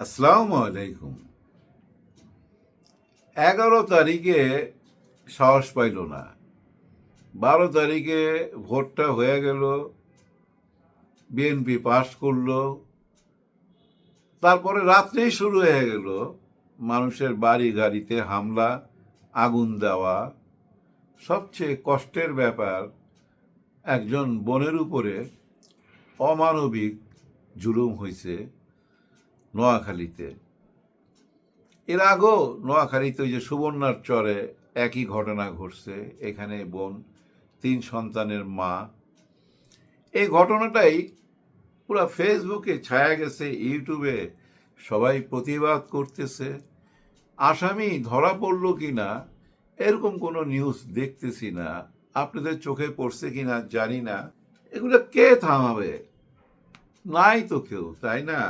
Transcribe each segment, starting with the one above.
আসসালামু আলাইকুম এগারো তারিখে সাহস পাইল না। বারো তারিখে ভোটটা হয়ে গেল, বিএনপি পাস করল, তারপরে রাত্রেই শুরু হয়ে গেল মানুষের বাড়ি গাড়িতে হামলা, আগুন দেওয়া। সবচেয়ে কষ্টের ব্যাপার, একজন বোনের উপরে অমানবিক জুলুম হয়েছে নোয়াখালীতে। এর আগেও নোয়াখালীতে ওই যে সুবর্ণার চরে একই ঘটনা ঘটছে। এখানে বোন, তিন সন্তানের মা। এই ঘটনাটাই পুরো ফেসবুকে ছায়া গেছে, ইউটিউবে সবাই প্রতিবাদ করতেছে। আসামি ধরা পড়ল কি না এরকম কোনো নিউজ দেখতেছি না। আপনাদের চোখে পড়ছে কি না জানি না। এগুলো কে থামাবে? নাই তো কেউ, তাই না?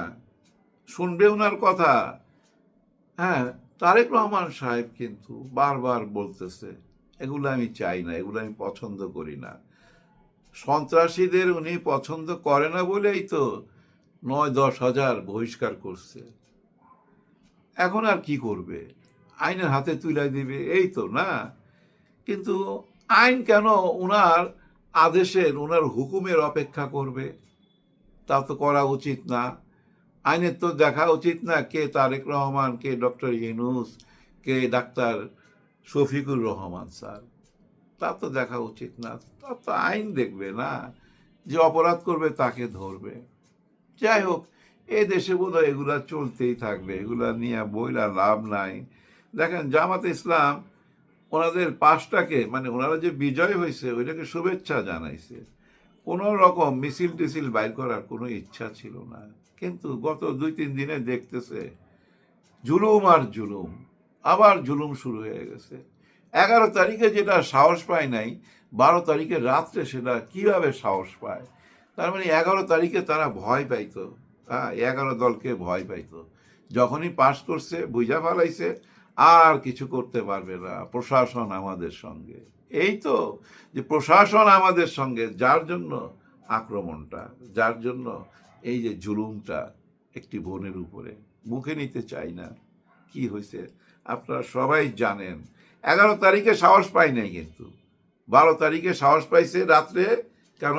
শুনবে ওনার কথা। হ্যাঁ তারেক রহমান সাহেব কিন্তু বারবার বলতেছে, এগুলো আমি চাই না, এগুলো আমি পছন্দ করি না। সন্ত্রাসীদের উনি পছন্দ করে না বলেই তো নয় দশ হাজার বহিষ্কার করছে। এখন আর কি করবে? আইনের হাতে তুলে দিবে, এই তো, না? কিন্তু আইন কেন ওনার আদেশের ওনার হুকুমের অপেক্ষা করবে? তা তো করা উচিত না। আইনের তো দেখা উচিত না কে তারেক রহমান, কে ডক্টর ইউনুস, কে ডাক্তার শফিকুর রহমান স্যার। তা তো দেখা উচিত না। তা তো আইন দেখবে না যে অপরাধ করবে তাকে ধরবে। যাই হোক, এ দেশে বোধহয় এগুলা চলতেই থাকবে। এগুলা নিয়ে বইলা লাভ নাই। দেখেন, জামাত ইসলাম ওনাদের পাশটাকে মানে ওনারা যে বিজয় হয়েছে ওইটাকে শুভেচ্ছা জানাইছে। কোনো রকম মিছিল টিছিল বাইর করার কোনো ইচ্ছা ছিল না। কিন্তু গত দুই, তিন দিনে দেখতেছে জুলুম আর জুলুম। আবার জুলুম শুরু হয়ে গেছে। এগারো তারিখে যেটা সাহস পায় নাই, বারো তারিখে রাত্রে সেটা কীভাবে সাহস পায়? তার মানে এগারো তারিখে তারা ভয় পাইতো। হ্যাঁ এগারো দলকে ভয় পাইতো। যখনই পাশ করছে, বুঝা ফেলাইছে, আর কিছু করতে পারবে না প্রশাসন আমাদের সঙ্গে। এই তো যে প্রশাসন আমাদের সঙ্গে, যার জন্য আক্রমণটা, যার জন্য এই যে জুলুমটা একটি বোনের উপরে, মুখে নিতে চাই না, কি হয়েছে? আপনারা সবাই জানেন, এগারো তারিখে সাহস পাই নাই কিন্তু। বারো তারিখে সাহস পাইছে রাত্রে, কেন?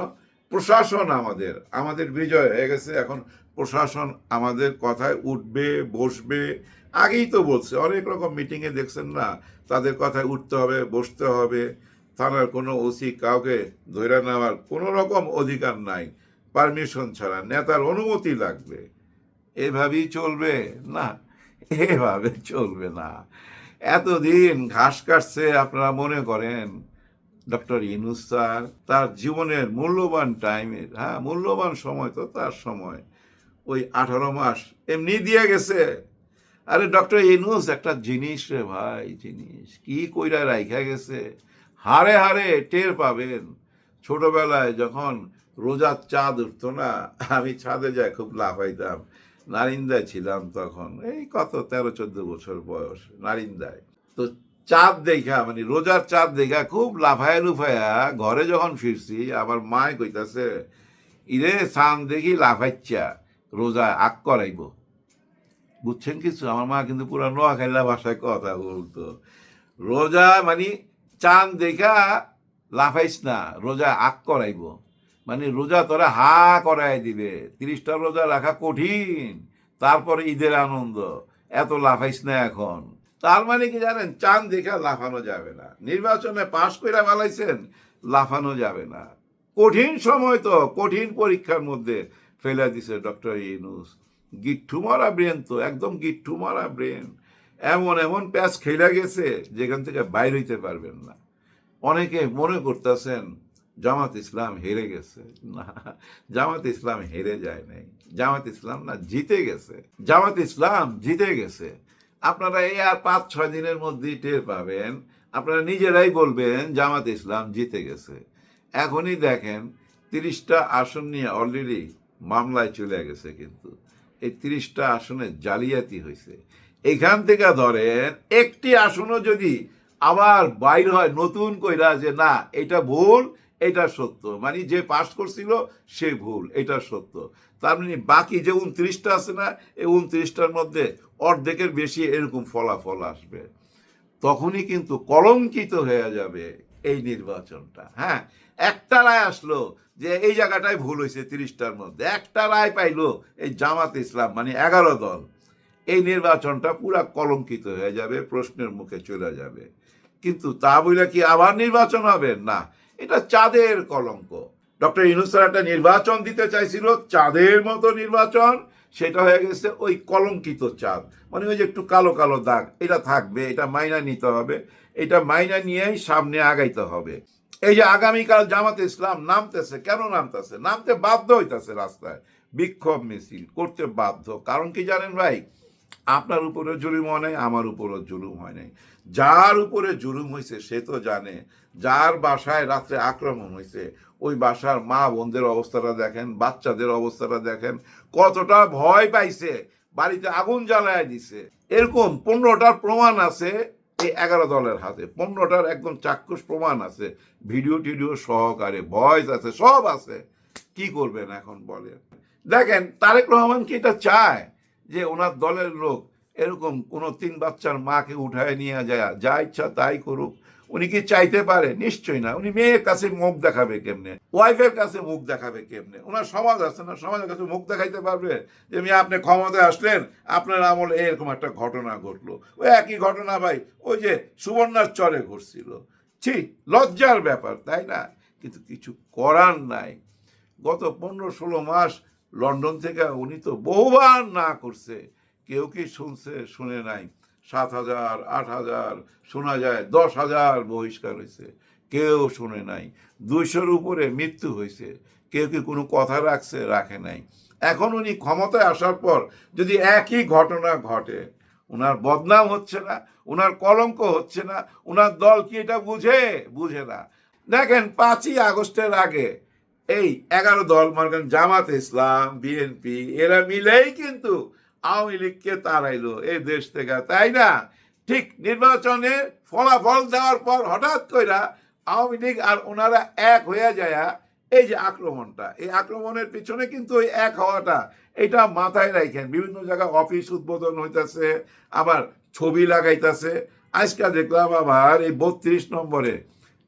প্রশাসন আমাদের আমাদের বিজয় হয়ে গেছে, এখন প্রশাসন আমাদের কথায় উঠবে, বসবে। আগেই তো বলছে, অনেক রকম মিটিংয়ে দেখছেন না, তাদের কথায় উঠতে হবে, বসতে হবে। থানার কোনো ওসি কাউকে ধরে নেওয়ার কোনো রকম অধিকার নাই, পারমিশন ছাড়া, নেতার অনুমতি লাগবে। এভাবেই চলবে? না, এভাবে চলবে না। এতদিন ঘাস কাটছে আপনারা মনে করেন? ডক্টর ইনুস স্যার, তার জীবনের মূল্যবান টাইমের হ্যাঁ মূল্যবান সময় তো তার সময়। ওই আঠারো মাস এমনি দিয়ে গেছে। আরে ডক্টর ইনুস একটা জিনিস রে ভাই, জিনিস। কি কইরা রাইখা গেছে? হারে হারে টের পাবেন। ছোটবেলায় যখন রোজার চাঁদ উঠতো না, আমি ছাদে যাই, খুব লাফাইতাম। নারিন্দায় ছিলাম তখন। এই কত, তেরো, চোদ্দ বছর বয়স নারিন্দায়। তো চাঁদ দেখা মানে রোজার চাঁদ দেখা, খুব লাফায়া লুফায়া ঘরে যখন ফিরছি, আমার মায় কইতাছে, ইরে সান দেখি লাফাইচ্ছা। রোজা আগ করাইব। বুঝছেন কিছু? আমার মা কিন্তু পুরো নোয়াখাইলা ভাষায় কথা বলতো। রোজা মানে চাঁদ দেখা লাফাইস না, রোজা আগ করাইব। মানে রোজা তোরা হা করাই দিবে। তিরিশটা রোজা রাখা কঠিন, তারপরে ঈদের আনন্দ। এত লাফাইস না এখন। তার মানে কি জানেন? চাঁদ দেখা লাফানো যাবে না। নির্বাচনে পাশ করে বালাইছেন লাফানো যাবে না। কঠিন সময় তো, কঠিন পরীক্ষার মধ্যে। ফেলে দিছে ডক্টর ইনুস গিট্টু মারা ব্রেন তো, একদম গিট্টু মারা ব্রেন। এমন এমন প্যাচ খেলে গেছে যেখান থেকে বাইর হইতে পারবেন না। অনেকে মনে করতেছেন, জামাত ইসলাম হেরে গেছে। না, জামাত ইসলাম হেরে যায় নাই। জামাত ইসলাম না, জিতে গেছে। জামাত ইসলাম জিতে গেছে। আপনারা এই আর পাঁচ, ছয় দিনের মধ্যেই টের পাবেন। আপনারা নিজেরাই বলবেন, জামাত ইসলাম জিতে গেছে। এখনই দেখেন, তিরিশটা আসন নিয়ে অলরেডি মামলায় চলে গেছে কিন্তু। এই তিরিশটা আসনে জালিয়াতি হয়েছে। এখান থেকে ধরেন, একটি আসনও যদি আবার বাইর হয় নতুন কইরা যে না, এটা ভুল, এটা সত্য। মানে যে পাশ করছিল, সে ভুল, এটা সত্য। তার মানে বাকি যে উনত্রিশটা আছে না, এই উনত্রিশটার মধ্যে অর্ধেকের বেশি এরকম ফলাফল আসবে। তখনই কিন্তু কলঙ্কিত হয়ে যাবে এই নির্বাচনটা হ্যাঁ? একটা রায় আসলো যে এই জায়গাটায় ভুল হয়েছে তিরিশটার মধ্যে। একটা রায় পাইলো এই জামাত ইসলাম মানে এগারো দল। এই নির্বাচনটা পুরা কলঙ্কিত হয়ে যাবে, প্রশ্নের মুখে চলে যাবে। কিন্তু তা বলে কি আবার নির্বাচন হবে? না, এটা চাঁদের কলঙ্ক। ডক্টর ইনুসার একটা নির্বাচন দিতে চাইছিল, চাঁদের মতো নির্বাচন। সেটা হয়ে গেছে ওই কলঙ্কিত চাঁদ। মানে ওই যে একটু কালো কালো দাগ, এটা থাকবে, এটা মাইনা নিতে হবে, এটা মাইনা নিয়েই সামনে আগাইতে হবে। এই যে আগামীকাল জামাতে ইসলাম নামতেছে, কেন নামতেছে? নামতে বাধ্য হইতেছে রাস্তায়। বিক্ষোভ মিছিল করতে বাধ্য। কারণ কি জানেন ভাই? আপনার উপরে জুলুম হয় নাই, আমার উপরও জুলুম হয় নাই। যার উপরে জুলুম হয়েছে সে তো জানে, যার বাসায় রাত্রে আক্রমণ হয়েছে ওই বাসার মা বোনদের অবস্থাটা দেখেন, বাচ্চাদের অবস্থাটা দেখেন, কতটা ভয় পাইছে, বাড়িতে আগুন জ্বালায় দিছে। এরকম পনেরোটার প্রমাণ আছে এই এগারো দলের হাতে। পনেরোটার একদম চাক্ষুষ প্রমাণ আছে। ভিডিও টিডিও সহকারে ভয়েস আছে, সব আছে। কি করবেন এখন বলেন। দেখেন তারেক রহমান কি এটা চায়? যে ওনার দলের লোক, এরকম কোনো তিন বাচ্চার মাকে উঠায় নিয়ে যায়, যা ইচ্ছা তাই করুক, উনি কি চাইতে পারে? নিশ্চয়ই না। উনি মেয়ের কাছে মুখ দেখাবে কেমনে? ওয়াইফের কাছে মুখ দেখাবে কেমনে? ওনার সমাজ আছে না? সমাজের কাছে মুখ দেখাইতে পারবে? যে মেয়ে, আপনি ক্ষমতায় আসলেন, আপনার আমলে এরকম একটা ঘটনা ঘটলো। ওই একই ঘটনা ভাই, ওই যে সুবর্ণার চরে ঘটছিল ছি, লজ্জার ব্যাপার, তাই না? কিন্তু কিছু করার নাই। গত পনেরো ষোলো মাস লন্ডন থেকে উনি তো বহুবার না করছে। কেউ কি শুনছে, শুনে নাই? সাত হাজার, আট হাজার, শোনা যায়, দশ হাজার বহিষ্কার হয়েছে। কেউ শুনে নাই। দুইশোর উপরে মৃত্যু হয়েছে। কেউ কি কোনো কথা রাখছে, রাখে নাই। এখন উনি ক্ষমতায় আসার পর যদি একই ঘটনা ঘটে ওনার বদনাম হচ্ছে না ওনার কলঙ্ক হচ্ছে না ওনার দল কি এটা বুঝে? বুঝে না। দেখেন, পাঁচই আগস্টের আগে এই এগারো দল মনে জামাত, ইসলাম, বিএনপি, এরা মিলেই কিন্তু আওয়ামী লীগকে তাড়াইলো এই দেশ থেকে, তাই না? ঠিক নির্বাচনে ফলাফল দেওয়ার পর হঠাৎ কইরা আওয়ামী লীগ আর ওনারা এক হয়ে যায় এই যে আক্রমণটা, এই আক্রমণের পিছনে কিন্তু ওই এক হওয়াটা, এটা মাথায় রাখেন বিভিন্ন জায়গায় অফিস উদ্বোধন হইতাছে, আবার ছবি লাগাইতাছে। আজকে দেখলাম আবার এই বত্রিশ নম্বরে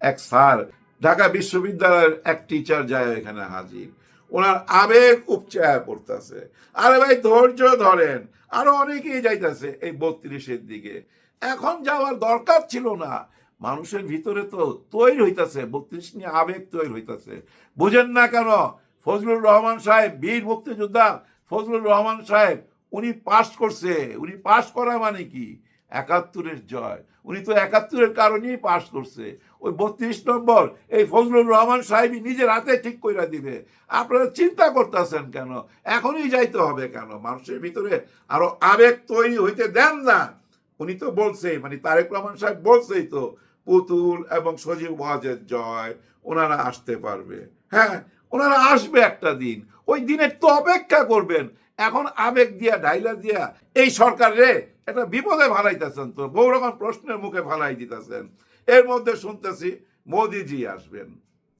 এক স্যার ঢাকা বিশ্ববিদ্যালয়ের এক টিচার যায় এখানে হাজির। ওনার আবেগ উপচায় পড়তেছে। আরে ভাই, ধৈর্য ধরেন। আরও অনেকেই যাইতেছে এই বত্রিশের দিকে। এখন যাওয়ার দরকার ছিল না। মানুষের ভিতরে তো তৈরি হইতাছে, বত্রিশ নিয়ে আবেগ তৈরি হইতাছে। বুঝেন না কেন, ফজলুর রহমান সাহেব, বীর মুক্তিযোদ্ধা ফজলুর রহমান সাহেব, উনি পাশ করছে। উনি পাশ করা মানে কি? একাত্তরের জয়। উনি তো একাত্তরের কারণেই পাশ করছে। ওই বত্রিশ নম্বর, এই ফজলুর রহমান সাহেবই নিজের হাতে ঠিক করে দিবে। আপনারা চিন্তা করতেছেন কেন? এখনই যাইতে হবে কেন? মানুষের ভিতরে আরও আবেগ তৈরি হইতে দেন না। উনি তো বলছেই মানে তারেক রহমান সাহেব বলছেই তো, পুতুল এবং সজীব ওয়াজের জয় ওনারা আসতে পারবে। হ্যাঁ ওনারা আসবে একটা দিন। ওই দিনের তো অপেক্ষা করবেন। এখন আবেগ দিয়া, ডাইলা দিয়া, এই সরকার রে একটা বিপদে ফালাইতেছেন তো বহু রকম প্রশ্নের মুখে ফালাই দিতেছেন। এর মধ্যে শুনতেছি মোদিজি আসবেন।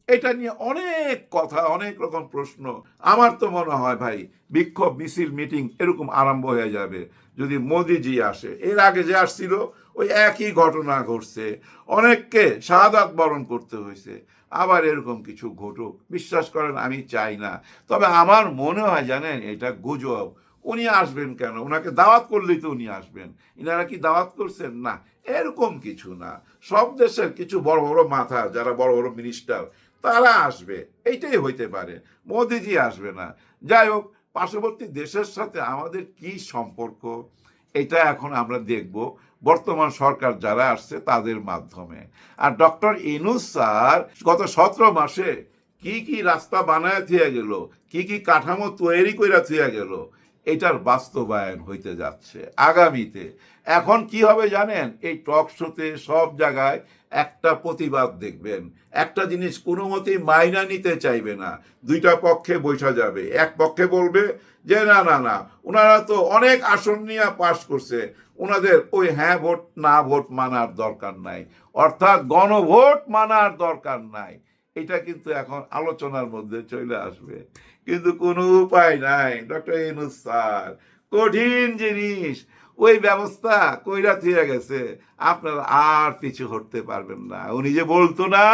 এটা নিয়ে অনেক কথা, অনেক রকম প্রশ্ন। আমার তো মনে হয় ভাই, বিক্ষোভ, মিছিল, মিটিং এরকম আরম্ভ হয়ে যাবে যদি মোদিজি আসে। এর আগে যে আসছিল, ওই একই ঘটনা ঘটছে। অনেককে শাহাদাত বরণ করতে হয়েছে। আবার এরকম কিছু ঘটুক। বিশ্বাস করেন, আমি চাই না। তবে আমার মনে হয় জানেন, এটা গুজব। উনি আসবেন কেন? ওনাকে দাওয়াত করলেই তো উনি আসবেন। ইনারা কি দাওয়াত করছেন? না, এরকম কিছু না। সব দেশের কিছু বড় বড় মাথা, যারা বড় বড় মিনিস্টার তারা আসবে। এইটাই হইতে পারে। মোদিজি আসবে না। যাই হোক, পার্শ্ববর্তী দেশের সাথে আমাদের কি সম্পর্ক, এটা এখন আমরা দেখব। বর্তমান সরকার যারা আসছে তাদের মাধ্যমে। আর ডক্টর ইনুস স্যার, গত সতেরো মাসে কি কি রাস্তা বানায় থিয়া গেল, কি কি কাঠামো তৈরি কইরা থিয়া গেল এটার বাস্তবায়ন হইতে যাচ্ছে আগামীতে। এখন কি হবে জানেন? এই টক শোতে সব জায়গায় একটা প্রতিবাদ দেখবেন। একটা জিনিস কোনো মতেই মাইনা নিতে চাইবে না। দুইটা পক্ষে বৈশা যাবে। এক পক্ষে বলবে যে, না না না ওনারা তো অনেক আসন নিয়ে পাশ করছে। ওনাদের ওই হ্যাঁ ভোট, না ভোট মানার দরকার নাই। অর্থাৎ গণভোট মানার দরকার নাই। এটা কিন্তু এখন আলোচনার মধ্যে চলে আসবে। কিন্তু কোনো উপায় নাই ডক্টর ইনুস স্যার। কঠিন জিনিস। ওই ব্যবস্থা কইরা থিয়ে গেছে, আপনারা আর পিছু হটতে পারবেন না। উনি যে বলতো না,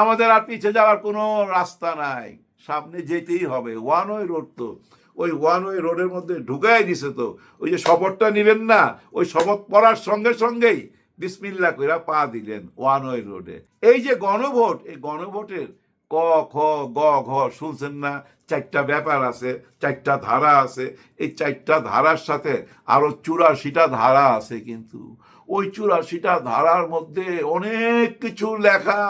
আমাদের আর পিছে যাওয়ার কোনো রাস্তা নাই। সামনে যেতেই হবে ওয়ান ওয়ে রোড তো। ওই ওয়ান ওয়ে রোডের মধ্যে ঢুকাই দিছে তো। ওই যে শপথটা নিবেন না, ওই শপথ পড়ার সঙ্গে সঙ্গেই বিসমিল্লা কইরা পা দিলেন ওয়ান ওয়ে রোডে এই যে গণভোট, এই গণভোটের ক, খ, গ, ঘ শুনছেন না? চারটা ব্যাপার আছে, চারটা ধারা আছে। এই চারটা ধারার সাথে আরও চুরাশিটা ধারা আছে কিন্তু। ওই চুরাশিটা ধারার মধ্যে অনেক কিছু লেখা।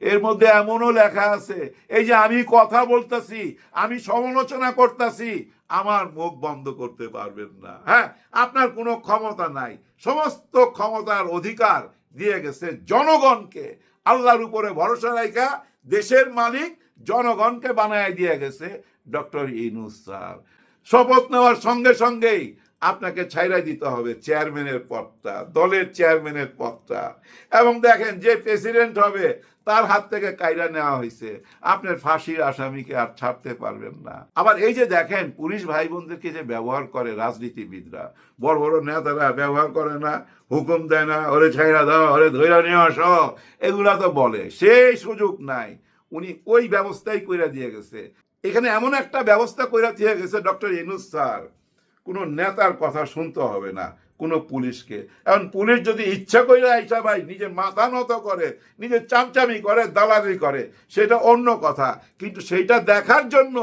এর মধ্যে এমনও লেখা আছে, এই যে আমি কথা বলতাছি, আমি সমালোচনা করতাছি, আমার মুখ বন্ধ করতে পারবেন না। হ্যাঁ আপনার কোনো ক্ষমতা নাই। সমস্ত ক্ষমতার অধিকার দিয়ে গেছে জনগণকে। আল্লাহর উপরে ভরসা রাখা দেশের মালিক জনগণকে বানায় দিয়ে গেছে ডক্টর ইনুস স্যার। শপথ নেওয়ার সঙ্গে সঙ্গেই আপনাকে ছাইরা দিতে হবে চেয়ারম্যানের পদটা, দলের চেয়ারম্যানের পদটা। এবং দেখেন, যে প্রেসিডেন্ট হবে, তার হাত থেকে কায়রা নেওয়া হয়েছে। আপনার ফাঁসির আসামিকে আর ছাড়তে পারবেন না। আবার এই যে দেখেন, পুলিশ ভাই বোনদেরকে যে ব্যবহার করে রাজনীতিবিদরা, বড় বড় নেতারা ব্যবহার করে না, হুকুম দেয় না, ওরে ছাইরা দাও, ওরে ধৈরা নিয়ে আসো। এগুলা তো বলে, সেই সুযোগ নাই। উনি ওই ব্যবস্থাই কইরা দিয়ে গেছে। এখানে এমন একটা ব্যবস্থা কইরা দিয়ে গেছে ডক্টর ইনুস স্যার। কোনো নেতার কথা শুনতে হবে না, কোনো পুলিশকে। এখন পুলিশ যদি ইচ্ছা করে আইসা ভাই, নিজের মাথা নত করে, নিজের চামচামি করে, দালালি করে, সেটা অন্য কথা। কিন্তু সেইটা দেখার জন্য,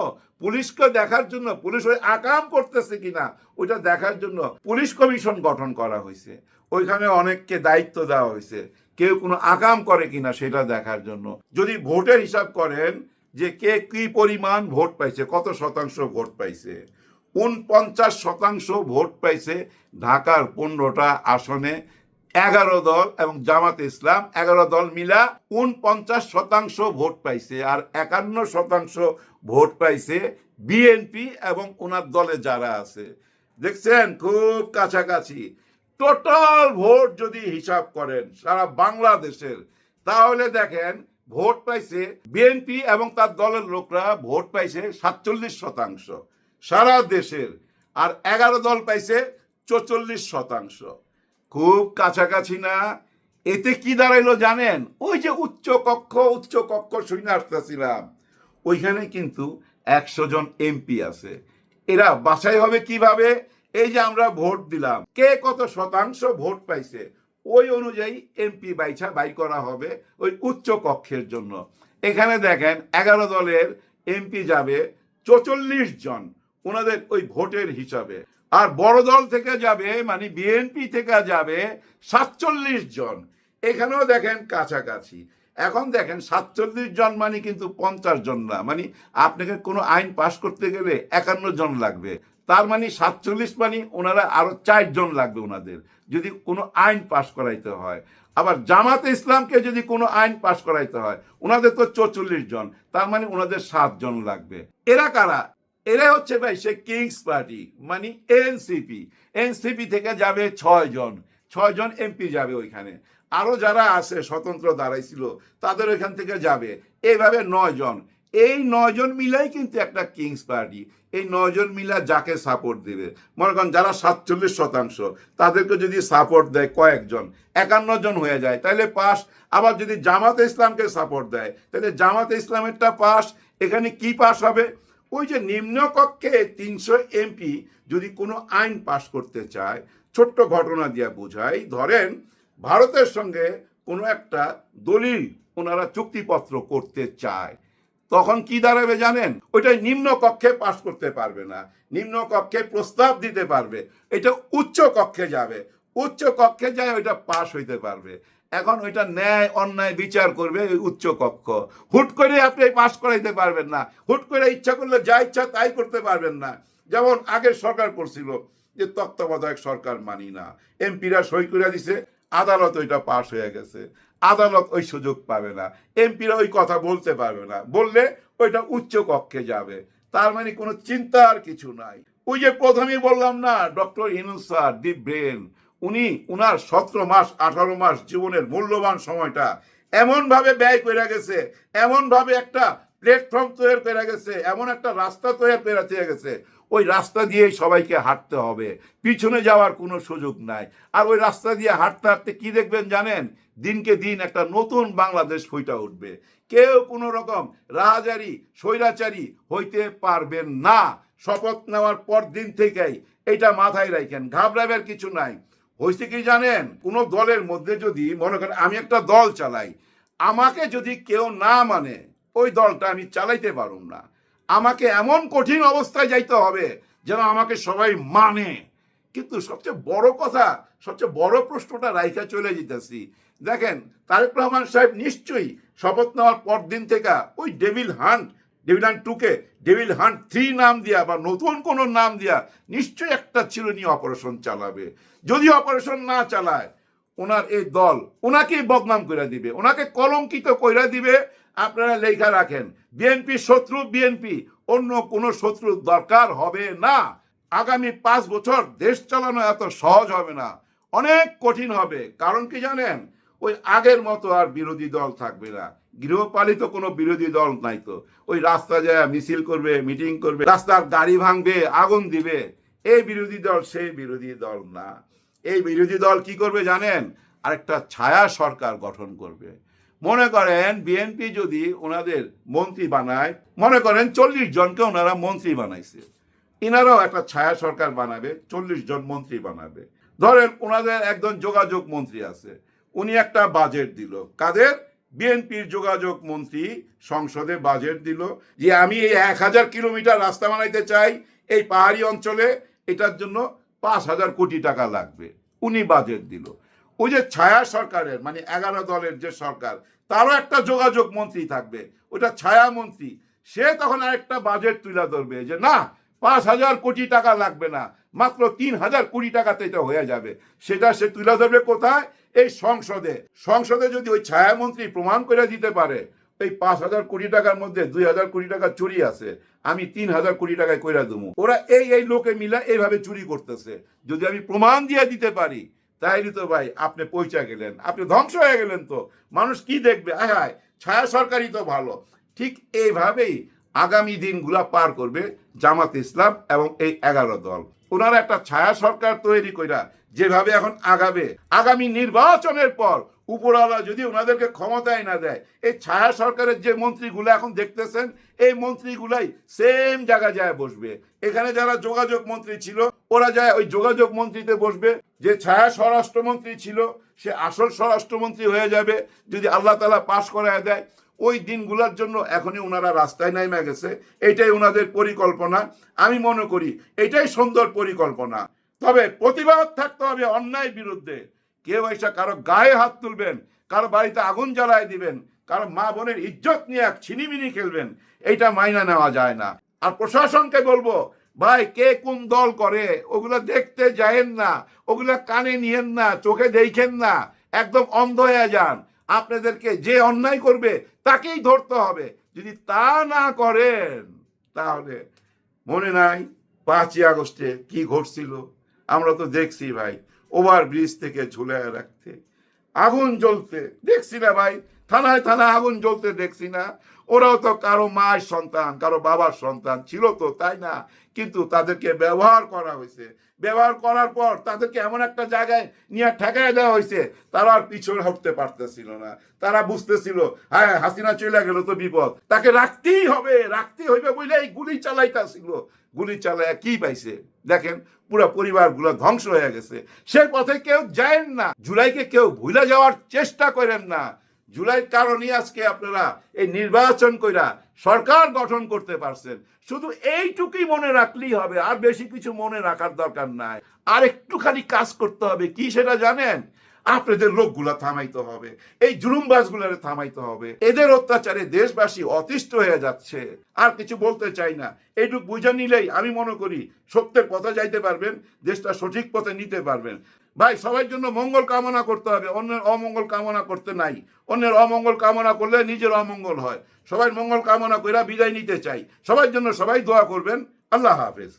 পুলিশকে দেখার জন্য, পুলিশ ওই আকাম করতেছে কিনা, ওইটা দেখার জন্য পুলিশ কমিশন গঠন করা হয়েছে ওইখানে অনেককে দায়িত্ব দেওয়া হয়েছে কেউ কোনো আকাম করে কিনা, সেটা দেখার জন্য। যদি ভোটের হিসাব করেন যে কে কি পরিমাণ ভোট পাইছে, কত শতাংশ ভোট পাইছে উনপঞ্চাশ শতাংশ ভোট পাইছে ঢাকার পনেরোটা আসনে, এগারো দল এবং জামাত ইসলাম, এগারো দল মিলা উনপঞ্চাশ শতাংশ ভোট পাইছে আর একান্ন শতাংশ ভোট পাইছে বিএনপি এবং ওনার দলে যারা আছে। দেখছেন? খুব কাছাকাছি। টোটাল ভোট যদি হিসাব করেন সারা বাংলাদেশের, তাহলে দেখেন ভোট পাইছে বিএনপি এবং তার দলের লোকরা ভোট পাইছে সাতচল্লিশ শতাংশ। সারা দেশের আর এগারো দল পাইছে চৌচল্লিশ শতাংশ। খুব কাছাকাছি না? এতে কি দাঁড়াইলো জানেন? ওই যে উচ্চ কক্ষ উচ্চ কক্ষ শুনে আসতেছিলাম। ওইখানে কিন্তু একশো জন এমপি আছে। এরা বাছাই হবে কীভাবে? এই যে আমরা ভোট দিলাম। কে কত শতাংশ ভোট পাইছে? ওই অনুযায়ী এমপি বাইছা বাই করা হবে ওই উচ্চ কক্ষের জন্য। এখানে দেখেন এগারো দলের এমপি যাবে চৌচল্লিশ জন। ওনাদের ওই ভোটের হিসাবে। আর বড় দল থেকে যাবে মানে বিএনপি থেকে যাবে সাতচল্লিশ জন। এখানেও দেখেন কাছাকাছি। এখন দেখেন সাতচল্লিশ জন মানে কিন্তু পঞ্চাশ জন না মানে আপনাকে কোনো আইন পাশ করতে গেলে একান্ন জন লাগবে। তার মানে সাতচল্লিশ মানে ওনারা আরও চার জন লাগবে ওনাদের, যদি কোনো আইন পাশ করাইতে হয়। আবার জামাতে ইসলামকে যদি কোনো আইন পাশ করাইতে হয়, ওনাদের তো চৌচল্লিশ জন, তার মানে ওনাদের সাতজন লাগবে। এরা কারা? এরা হচ্ছে ভাই, সে কিংস পার্টি মানে এনসিপি এনসিপি থেকে যাবে ছয় জন ছয় জন এমপি যাবে ওইখানে। আরও যারা আছে, স্বতন্ত্র দাঁড়াইছিল তাদের ওইখান থেকে যাবে। এইভাবে নয় জন। এই নয়জন মিলাই কিন্তু একটা কিংস পার্টি এই নয়জন মিলা যাকে সাপোর্ট দেবে। মনে করেন যারা সাতচল্লিশ শতাংশ, তাদেরকে যদি সাপোর্ট দেয় কয়েকজন, একান্ন জন হয়ে যায় তাহলে পাস আবার যদি জামাতে ইসলামকে সাপোর্ট দেয় তাহলে জামাতে ইসলামেরটা পাস এখানে কি পাস হবে? ওই যে নিম্নকক্ষে তিনশো এমপি যদি কোনো আইন পাশ করতে চায়, ছোট্ট ঘটনা দিয়ে বোঝাই, ধরেন ভারতের সঙ্গে কোনো একটা দলিল ওনারা চুক্তিপত্র করতে চায়, তখন কি দাঁড়াবে জানেন? ওইটা নিম্ন কক্ষে পাশ করতে পারবে না নিম্ন কক্ষে প্রস্তাব দিতে পারবে, এটা উচ্চ কক্ষে যাবে উচ্চ কক্ষে যায় ওইটা পাশ হইতে পারবে। এখন ওইটা ন্যায়, অন্যায় বিচার করবে উচ্চ কক্ষ। হুট করে আপনি পাশ করাইতে পারবেন না। হুট করে ইচ্ছা করলে যা ইচ্ছা তাই করতে পারবেন না। যেমন আগের সরকার করছিল যে তত্ত্বাবধায়ক সরকার মানি না। এমপিরা সই করে দিছে, আদালত ওইটা পাশ হয়ে গেছে। আদালত ওই সুযোগ পাবে না। এমপিরা ওই কথা বলতে পারবে না। বললে ওইটা উচ্চ কক্ষে যাবে। তার মানে কোনো চিন্তার কিছু নাই। ওই যে প্রথমেই বললাম না, ডক্টর ইনুসার দি ব্রেন। উনি উনার সতেরো মাস, আঠারো মাস জীবনের মূল্যবান সময়টা এমন ভাবে ব্যয় করে গেছে এমন ভাবে একটা প্ল্যাটফর্ম তৈরি করে গেছে, এমন একটা রাস্তা তৈরি করে দিয়ে গেছে। ওই রাস্তা দিয়েই সবাইকে হাঁটতে হবে। পিছনে যাওয়ার কোনো সুযোগ নাই। আর ওই রাস্তা দিয়ে হাঁটতে হাঁটতে কি দেখবেন জানেন? দিনকে দিন একটা নতুন বাংলাদেশ ফুইটা উঠবে। কেউ কোনো রকম রাহাজারি, স্বৈরাচারী হইতে পারবেন না। শপথ নেওয়ার পর দিন থেকেই এটা মাথায় রাখেন ঘাবড়াবার কিছু নাই। হয়েছে কি জানেন? কোন দলের মধ্যে যদি, মনে করেন আমি একটা দল চালাই, আমাকে যদি কেউ না মানে ওই দলটা আমি চালাইতে পারুম না। আমাকে এমন কঠিন অবস্থায় যাইতে হবে যেন আমাকে সবাই মানে। কিন্তু সবচেয়ে বড় কথা, সবচেয়ে বড় প্রশ্নটা রাইখা চলে যেতেছি দেখেন, তারেক রহমান সাহেব নিশ্চয়ই শপথ নেওয়ার পর দিন থেকে ওই ডেভিল হান্ট ডেভিল হান্ট টুকে ডেভিল হান্ট থ্রি নাম দিয়া বা নতুন কোনো নাম দিয়া নিশ্চয়ই একটা চিরুনি অপারেশন চালাবে যদি অপারেশন না চালায় ওনার এই দল ওনাকেই বদনাম করে দিবে ওনাকে কলঙ্কিত কইরা দিবে আপনারা লেখা রাখেন বিএনপি শত্রু বিএনপি অন্য কোনো শত্রু দরকার হবে না আগামী পাঁচ বছর দেশ চালানো এত সহজ হবে না অনেক কঠিন হবে কারণ কি জানেন ওই আগের মতো আর বিরোধী দল থাকবে না গৃহপালিত কোনো বিরোধী দল নাই তো। ওই রাস্তা যায়, মিছিল করবে, মিটিং করবে, রাস্তার গাড়ি ভাঙবে, আগুন দিবে। এই বিরোধী দল সেই বিরোধী দল না। এই বিরোধী দল কি করবে জানেন? আরেকটা ছায়া সরকার গঠন করবে। মনে করেন বিএনপি যদি ওনাদের মন্ত্রী বানায়, মনে করেন চল্লিশ জনকে ওনারা মন্ত্রী বানাইছে। ইনারাও একটা ছায়া সরকার বানাবে, চল্লিশ জন মন্ত্রী বানাবে। ধরেন ওনাদের একজন যোগাযোগ মন্ত্রী আছে, উনি একটা বাজেট দিল। কাদের? বিএনপির যোগাযোগ মন্ত্রী সংসদে বাজেট দিল যে আমি এই এক হাজার কিলোমিটার রাস্তা বানাইতে চাই, এই পাহাড়ি অঞ্চলে এটার জন্য পাঁচ হাজার কোটি টাকা লাগবে। উনি বাজেট দিল। ওই যে ছায়া সরকারের মানে এগারো দলের যে সরকার, তারও একটা যোগাযোগ মন্ত্রী থাকবে। ওটা ছায়া মন্ত্রী। সে তখন আরেকটা বাজেট তুলে ধরবে যে না, পাঁচ হাজার কোটি টাকা লাগবে না, মাত্র তিন হাজার কোটি টাকাতে এটা হয়ে যাবে। সেটা সে তুলে ধরবে কোথায়? এই সংসদে সংসদে যদি ওই ছায়ামন্ত্রী প্রমাণ করে দিতে পারে, এই পাঁচ হাজার কোটি টাকার মধ্যে দুই হাজার কোটি টাকা চুরি আছে, আমি তিন হাজার কোটি টাকায় কইরা দেবো ওরা এই এই লোকে মিলা এইভাবে চুরি করতেছে। যদি আমি প্রমাণ দিয়ে দিতে পারি, তাইলে তো ভাই আপনি পৌঁছা গেলেন। আপনি ধ্বংস হয়ে গেলেন তো। মানুষ কি দেখবে? আয় হায় ছায়া সরকারই তো ভালো। ঠিক এইভাবেই আগামী দিনগুলা পার করবে জামাত ইসলাম এবং এই এগারো দল। ওনারা একটা ছায়া সরকার তৈরি কইরা যেভাবে এখন আগাবে। আগামী নির্বাচনের পর উপরওয়ালা যদি ওনাদেরকে ক্ষমতায় না দেয়, এই ছায়া সরকারের যে মন্ত্রীগুলো এখন দেখতেছেন, এই মন্ত্রীগুলাই সেম জায়গায় যায় বসবে। এখানে যারা যোগাযোগ মন্ত্রী ছিল, ওরা যায় ওই যোগাযোগ মন্ত্রীতে বসবে। যে ছায়া স্বরাষ্ট্রমন্ত্রী ছিল, সে আসল স্বরাষ্ট্রমন্ত্রী হয়ে যাবে, যদি আল্লাহ তালা পাশ করায় দেয়। ওই দিনগুলোর জন্য এখনই ওনারা রাস্তায় নাইমা গেছে। এটাই ওনাদের পরিকল্পনা। আমি মনে করি, এটাই সুন্দর পরিকল্পনা। তবে প্রতিবাদ থাকতে হবে অন্যায় বিরুদ্ধে। কেউ এসে কারও গায়ে হাত তুলবেন, কারও বাড়িতে আগুন জ্বালায় দিবেন, কারও মা বোনের ইজ্জত নিয়ে এক ছিনিমিনি খেলবেন, এইটা মাইনা নেওয়া যায় না। আর প্রশাসনকে বলব, ভাই, কে কোন দল করে, ওগুলো দেখতে যায়েন না, ওগুলো কানে নিয়েন না, চোখে দেখেন না, একদম অন্ধ হয়ে যান। আপনাদেরকে যে অন্যায় করবে, তাকেই ধরতে হবে। যদি তা না করেন, তাহলে মনে নাই পাঁচই আগস্টে কি ঘটছিল? আমরা তো দেখছি ভাই ওভার ব্রিজ থেকে ঝুলে রাখতে। আগুন জ্বলতে দেখছি না ভাই, থানায় থানায় আগুন জ্বলতে দেখছি না। ওরাও তো কারও মায়ের সন্তান, কারও বাবার সন্তান ছিল তো, তাই না? কিন্তু তাদেরকে ব্যবহার করা হয়েছে। ব্যবহার করার পর তাদেরকে এমন একটা জায়গায় নিয়ে ঠেকায় দেওয়া হয়েছে, তারা আর পিছনে হটতে পারতেছিল না। তারা বুঝতেছিল হ্যাঁ হাসিনা চলে গেল তো বিপদ। তাকে রাখতেই হবে, রাখতেই হইবে বলে এই গুলি চালাইতাছিল। গুলি চালায় কি পাইছে? দেখেন, পুরো পরিবারগুলো ধ্বংস হয়ে গেছে। সেই পথে কেউ যায়েন না। জুলাইকে কেউ ভুলে যাওয়ার চেষ্টা করেন না। জুলাইয়ের কারণে আজকে আপনারা এই নির্বাচন কইরা সরকার গঠন করতে পারছেন। শুধু এইটুকুই মনে রাখলেই হবে, আর বেশি কিছু মনে রাখার দরকার নাই। আর একটুখানি কাজ করতে হবে, কি সেটা জানেন? আপনাদের লোকগুলা থামাইতে হবে, এই জুলুমবাজগুলারে থামাইতে হবে। এদের অত্যাচারে দেশবাসী অতিষ্ঠ হয়ে যাচ্ছে। আর কিছু বলতে চাই না। এইটুক বুঝে নিলেই আমি মনে করি সত্যের পথে যাইতে পারবেন, দেশটা সঠিক পথে নিতে পারবেন। ভাই, সবার জন্য মঙ্গল কামনা করতে হবে। অন্যের অমঙ্গল কামনা করতে নাই। অন্যের অমঙ্গল কামনা করলে নিজের অমঙ্গল হয়। সবাই মঙ্গল কামনা করে বিদায় নিতে চাই। সবার জন্য সবাই দোয়া করবেন। আল্লাহ হাফেজ।